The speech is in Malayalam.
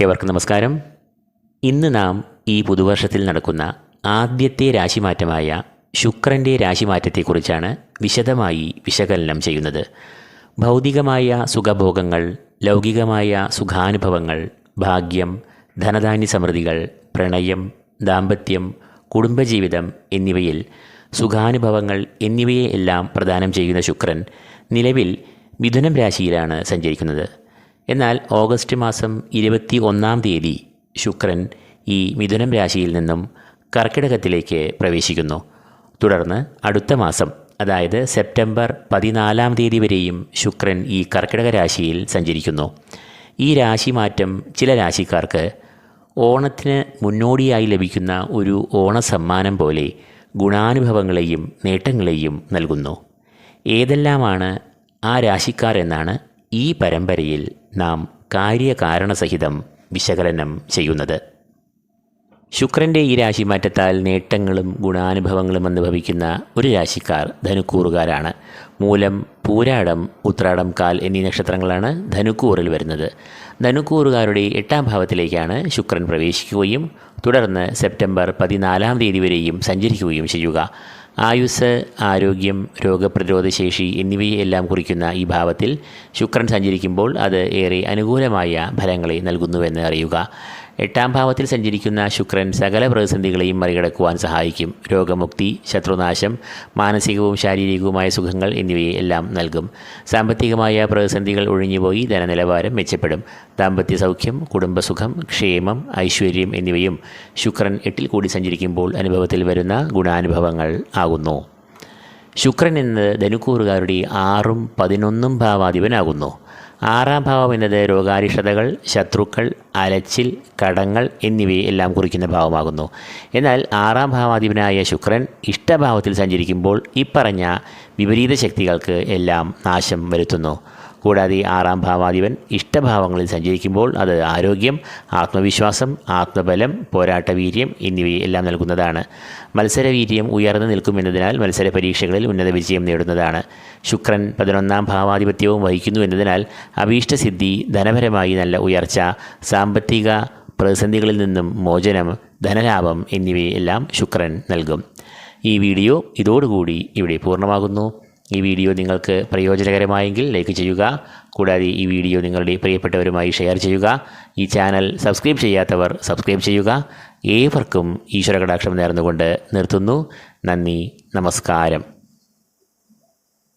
ഏവർക്കും നമസ്കാരം. ഇന്ന് നാം ഈ പുതുവർഷത്തിൽ നടക്കുന്ന ആദ്യത്തെ രാശിമാറ്റമായ ശുക്രന്റെ രാശിമാറ്റത്തെക്കുറിച്ചാണ് വിശദമായി വിശകലനം ചെയ്യുന്നത്. ഭൗതികമായ സുഖഭോഗങ്ങൾ ലൗകികമായ സുഖാനുഭവങ്ങൾ ഭാഗ്യം ധനധാന്യ സമൃദ്ധികൾ പ്രണയം ദാമ്പത്യം കുടുംബജീവിതം എന്നിവയിൽ സുഖാനുഭവങ്ങൾ എന്നിവയെ എല്ലാം പ്രദാനം ചെയ്യുന്ന ശുക്രൻ നിലവിൽ മിഥുനം രാശിയിലാണ് സഞ്ചരിക്കുന്നത്. എന്നാൽ ഓഗസ്റ്റ് മാസം ഇരുപത്തി ഒന്നാം തീയതി ശുക്രൻ ഈ മിഥുനം രാശിയിൽ നിന്നും കർക്കിടകത്തിലേക്ക് പ്രവേശിക്കുന്നു. തുടർന്ന് അടുത്ത മാസം അതായത് സെപ്റ്റംബർ പതിനാലാം തീയതി വരെയും ശുക്രൻ ഈ കർക്കിടക രാശിയിൽ സഞ്ചരിക്കുന്നു. ഈ രാശി മാറ്റം ചില രാശിക്കാർക്ക് ഓണത്തിന് മുന്നോടിയായി ലഭിക്കുന്ന ഒരു ഓണസമ്മാനം പോലെ ഗുണാനുഭവങ്ങളെയും നേട്ടങ്ങളെയും നൽകുന്നു. ഏതെല്ലാമാണ് ആ രാശിക്കാർ എന്നാണ് ഈ പരമ്പരയിൽ നാം കാര്യകാരണസഹിതം വിശകലനം ചെയ്യുന്നത്. ശുക്രന്റെ ഈ രാശിമാറ്റത്താൽ നേട്ടങ്ങളും ഗുണാനുഭവങ്ങളും അനുഭവിക്കുന്ന ഒരു രാശിക്കാർ ധനുക്കൂറുകാരാണ്. മൂലം പൂരാടം ഉത്രാടം കാൽ എന്നീ നക്ഷത്രങ്ങളാണ് ധനുക്കൂറിൽ വരുന്നത്. ധനുക്കൂറുകാരുടെ എട്ടാം ഭാവത്തിലേക്കാണ് ശുക്രൻ പ്രവേശിക്കുകയും തുടർന്ന് സെപ്റ്റംബർ പതിനാലാം തീയതി വരെയും സഞ്ചരിക്കുകയും ചെയ്യുക. ആയുസ് ആരോഗ്യം രോഗപ്രതിരോധശേഷി എന്നിവയെല്ലാം കുറിക്കുന്ന ഈ ഭാവത്തിൽ ശുക്രൻ സഞ്ചരിക്കുമ്പോൾ അത് ഏറെ അനുകൂലമായ ഫലങ്ങളെ നൽകുന്നുവെന്ന് അറിയുക. എട്ടാം ഭാവത്തിൽ സഞ്ചരിക്കുന്ന ശുക്രൻ സകല പ്രതിസന്ധികളെയും മറികടക്കുവാൻ സഹായിക്കും. രോഗമുക്തി ശത്രുനാശം മാനസികവും ശാരീരികവുമായ സുഖങ്ങൾ എന്നിവയെ എല്ലാം നൽകും. സാമ്പത്തികമായ പ്രതിസന്ധികൾ ഒഴിഞ്ഞുപോയി ധനനിലവാരം മെച്ചപ്പെടും. ദാമ്പത്യ സൗഖ്യം കുടുംബസുഖം ക്ഷേമം ഐശ്വര്യം എന്നിവയും ശുക്രൻ എട്ടിൽ കൂടി സഞ്ചരിക്കുമ്പോൾ അനുഭവത്തിൽ വരുന്ന ഗുണാനുഭവങ്ങൾ ആകുന്നു. ശുക്രൻ എന്നത് ധനുക്കൂറുകാരുടെ ആറും പതിനൊന്നും ഭാവാധിപനാകുന്നു. ആറാം ഭാവം എന്നത് രോഗാരിഷ്ടതകൾ ശത്രുക്കൾ അലച്ചിൽ കടങ്ങൾ എന്നിവയെ എല്ലാം കുറിക്കുന്ന ഭാവമാകുന്നു. എന്നാൽ ആറാം ഭാവാധിപനായ ശുക്രൻ ഇഷ്ടഭാവത്തിൽ സഞ്ചരിക്കുമ്പോൾ ഇപ്പറഞ്ഞ വിപരീത ശക്തികൾക്ക് എല്ലാം നാശം വരുത്തുന്നു. കൂടാതെ ആറാം ഭാവാധിപൻ ഇഷ്ടഭാവങ്ങളിൽ സഞ്ചരിക്കുമ്പോൾ അത് ആരോഗ്യം ആത്മവിശ്വാസം ആത്മബലം പോരാട്ടവീര്യം എന്നിവയെല്ലാം നൽകുന്നതാണ്. മത്സരവീര്യം ഉയർന്നു നിൽക്കുമെന്നതിനാൽ മത്സര പരീക്ഷകളിൽ ഉന്നത വിജയം നേടുന്നതാണ്. ശുക്രൻ പതിനൊന്നാം ഭാവാധിപത്യവും വഹിക്കുന്നു എന്നതിനാൽ അഭീഷ്ടസിദ്ധി ധനപരമായി നല്ല ഉയർച്ച സാമ്പത്തിക പ്രതിസന്ധികളിൽ നിന്നും മോചനം ധനലാഭം എന്നിവയെല്ലാം ശുക്രൻ നൽകും. ഈ വീഡിയോ ഇതോടുകൂടി ഇവിടെ പൂർണമാകുന്നു. ഈ വീഡിയോ നിങ്ങൾക്ക് പ്രയോജനകരമായെങ്കിൽ ലൈക്ക് ചെയ്യുക. കൂടാതെ ഈ വീഡിയോ നിങ്ങളുടെ പ്രിയപ്പെട്ടവരുമായി ഷെയർ ചെയ്യുക. ഈ ചാനൽ സബ്സ്ക്രൈബ് ചെയ്യാത്തവർ സബ്സ്ക്രൈബ് ചെയ്യുക. ഏവർക്കും ഈശ്വര കടാക്ഷം നേർന്നുകൊണ്ട് നിർത്തുന്നു. നന്ദി നമസ്കാരം.